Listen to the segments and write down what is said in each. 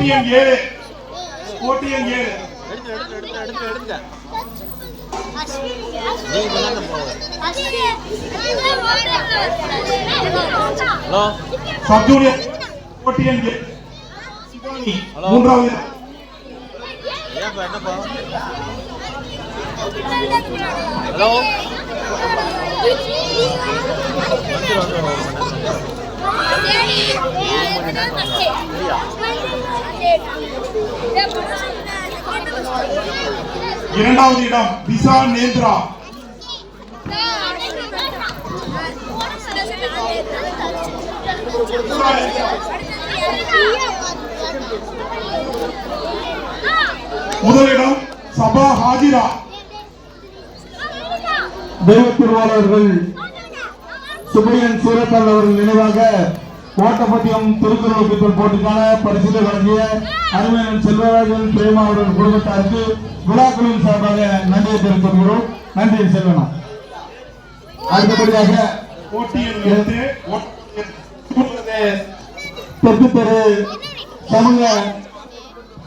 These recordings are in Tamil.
போட்டி எண் ஏழு போட்டி எண் ஏழு ஹலோ. போட்டி எண் சிவானி. மூன்றாவது ஹலோ இரண்டாவது இடம் விசா நேந்திரா முதலிடம் சபா ஹாஜிரா. தெய்வ திருவாளர்கள் சுப்ரியன் சூரத்தால் அவர்கள் நினைவாக ஓட்டப்பட்டியம் திருக்குறள் ஒப்பித்தல் போட்டிக்கான பரிசுகளை வழங்கிய அருமையன் செல்வராஜன் பிரேமா அவர்கள் குடும்பத்தாருக்கு விழாக்குழுவின் சார்பாக நன்றியை தெரிவித்துள்ளோம் நன்றி செல்வனா அடுத்தபடியாக போட்டி தெற்கு தெரு சமூக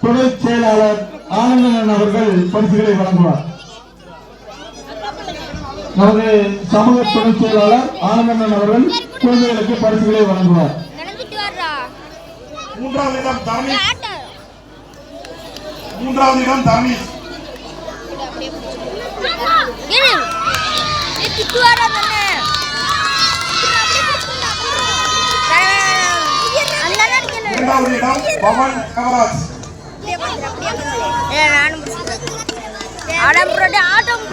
துணை செயலாளர் ஆனந்தன் அவர்கள் பரிசுகளை வழங்குவார். நமது சமூக துணை செயலாளர் ஆனந்தன் அவர்கள் குழந்தைகளுக்கு பரிசுகளை வழங்குவார். மூன்றாவது இடம் ஆட்டோ. மூன்றாவது இடம் இருக்கேன் இரண்டாவது இடம் பவன் கவராஜ் ஏ நானும் ஆடம் புரோட்டா ஆட்டம்.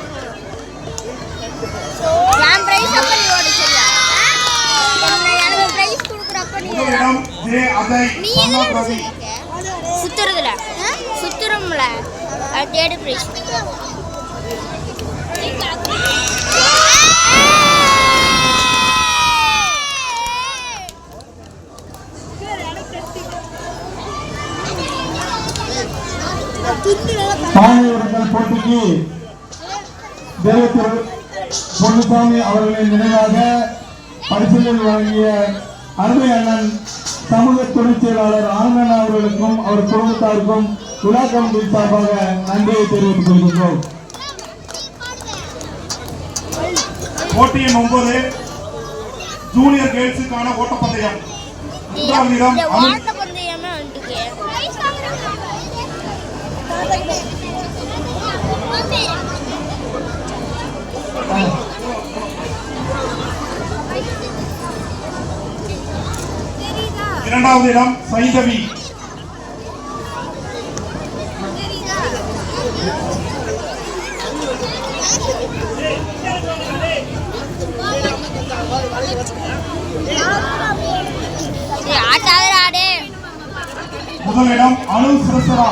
நான் பிரைஸ் அப்ப நீ ஓட சரியா? உன்னை எனக்கு பிரைஸ் கொடுக்குறப்ப நீ முதல் இடம் ஜே அஜய் நீ சன்னா எதுல பிரதி சுத்துறதுல. சுத்துறோம்ல. அது தேர்டு பிரைஸ் மாணவர்கள் போட்டிக்கு தேவத்திரு பொன்னுசாமி அவர்களின் நினைவாக பரிசுகள் வழங்கிய அருமை அண்ணன் சமூக துணை செயலாளர் ஆனந்தன் அவர்களுக்கும் அவர் குடும்பத்தாருக்கும் விழா கமிட்டி சார்பாக நன்றியை தெரிவித்துக் கொள்கின்றோம். போட்டி எண் ஒன்பது ஜூனியர் கேர்ள்ஸுக்கான ஓட்டப்பந்தயம். மூன்றாவது இடம் இரண்டாவது இடம் சைந்தவி ஆட்டாத ஆடு முதல் இடம் அனு சிரசரா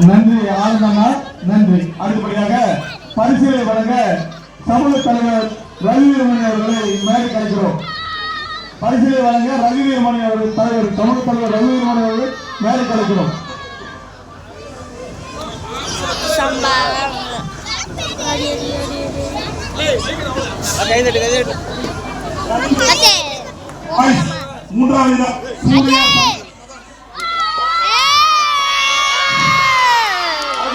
நன்றி ஆனந்தண்ணா நன்றி. அடுத்தபடியாக பரிசுகளை வழங்க சமூக தலைவர் ரவி வீரமணி அவர்களை மேலே கலைக்கிறோம். பரிசுகளை வழங்க ரவி வீரமணி அவர்கள் தலைவர் சமூக தலைவர் ரவி வீரமணி அவர்கள் மேலே பாய்ஸ் மூன்றாவது இடம் சூர்யா கைதட்டு மதுரை கைதட்டு ரகு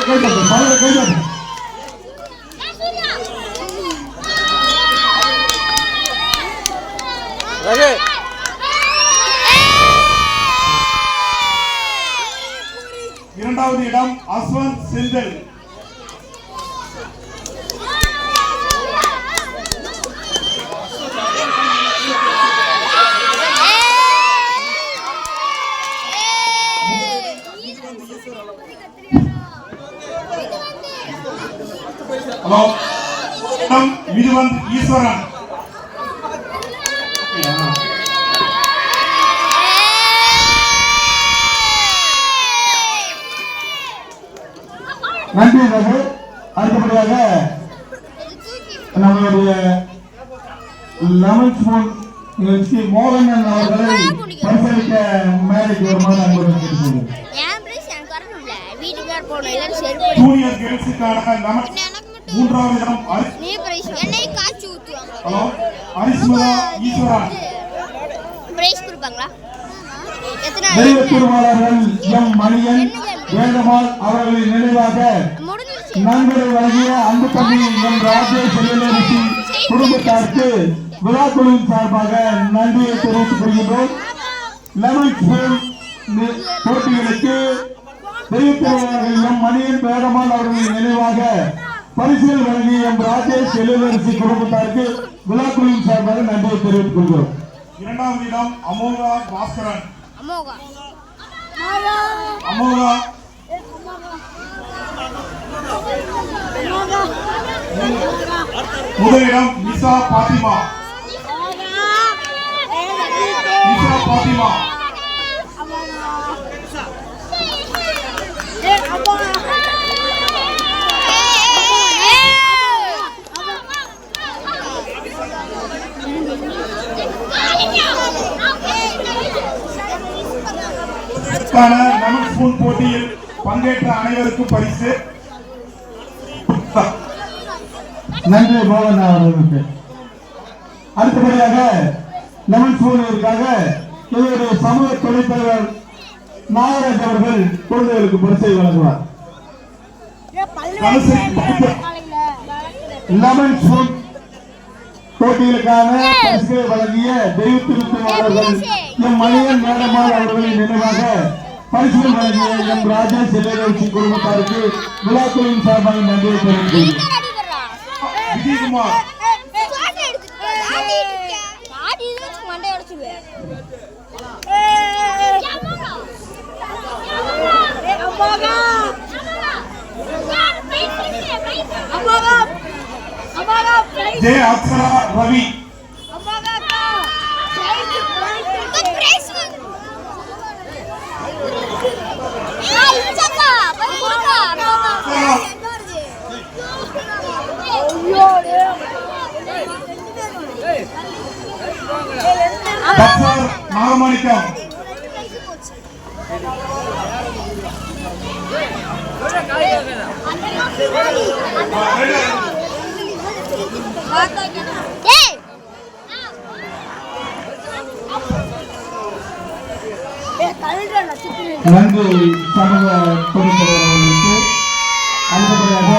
இரண்டாவது இடம் அஸ்வந்த் செந்தில். இடம் விதுவந்த் ஈஸ்வரன் நன்றி ரகு அடுத்தபடியாக நம்மளுடைய லெமன் ஸ்பூன் ஸ்ரீ மோகனன் அவர்களை பரிசளிக்க மேடைக்கு வருமாறு அன்புடன் கேட்டுக்கொள்கிறேன் ஜூனியர் கேர்ள்ஸுக்கான மூன்றாவது இடம் என்னையும் காய்ச்சி ஊற்றுவாங்க ஹலோ அரிஸ்மதா ஈஸ்வரன் பிரைஸ் கொடுப்பாங்களா? திருவாளர்கள் எம் மணியன் வேதமால் அவர்களின் நினைவாக நன்கொடை வழங்கிய அன்பு தம்பி எம் ராஜேஷ் குடும்பத்தாருக்கு விழாக்குழுவின் சார்பாக நன்றியை தெரிவித்துக் கொள்கின்றோம். லெமன் ஸ்பூன் நி- போட்டிகளுக்கு தெய்வத்திருவாளர்கள் எம் மணியன் வேதமால் அவர்களின் நினைவாக பரிசுகள் வழங்கிய எம் ராஜேஷ் செல்வலரசி குடும்பத்தாருக்கு விழாக்குழுவின் சார்பாக நன்றியை தெரிவித்துக் கொள்கிறோம். இரண்டாவது இடம் அமோகா பாஸ்கரன். அமோகா. முதலிடம் நிசா பாத்திமா. நிசா பாத்திமா. இதற்கான லெமன் ஸ்பூன் போட்டியில் பங்கேற்ற அனைவருக்கும் பரிசு. நன்றி மோகன் அவர்களுக்கு அடுத்தபடியாக லெமன் ஸ்பூனிற்காக இவருடைய சமூக தலைவர் நாகராஜ் அவர்கள் குழந்தைகளுக்கு பரிசை வழங்குவார். லெமன் ஸ்பூன் போட்டிகளுக்கான பரிசுகளை வழங்கிய தெய்வ திருத்தவாளர்கள் எம் மணியன் மேடமாள் அவர்களின் நினைவாக பரிசுகள் வழங்கிய எம் ராஜா செல்வராட்சி குடும்பத்தாருக்கு விழாக்குழுவின் சார்பாக நன்றியை தெரிவித்துள்ளேன் விஜயகுமார். அப்சரா ரவி. சமூக அடுத்தபடியாக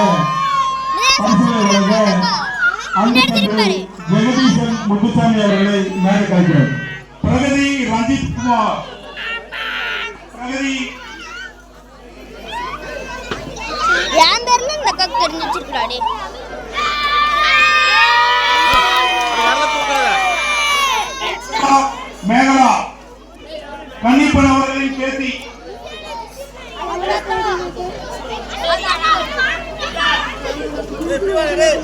அன்பு தந்தை ஜெகதீசன் முத்துசாமி அவர்களை மேலே கழிக்கிறார் ரஞ்சித் குமார் பிரகதி என் பேர்ல இந்த தெரிஞ்சு தூக்காத மேகலா. கன்னிப்பன் அவர்களின் பேத்தி எப்படி வாங்க டேய்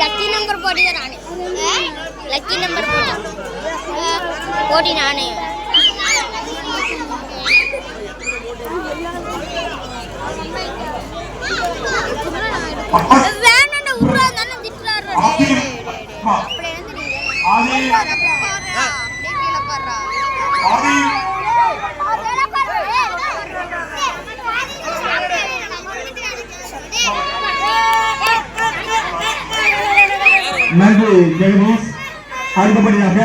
லக்கி நம்பர் போட்டி தான் நானே லக்கி நம்பர் போட்டி. போட்டி நானே. வேணும்னு உருவா தானே திட்டுறாரு. அப்படியே நன்றி ஜெகதீஷ் அடுத்தபடியாக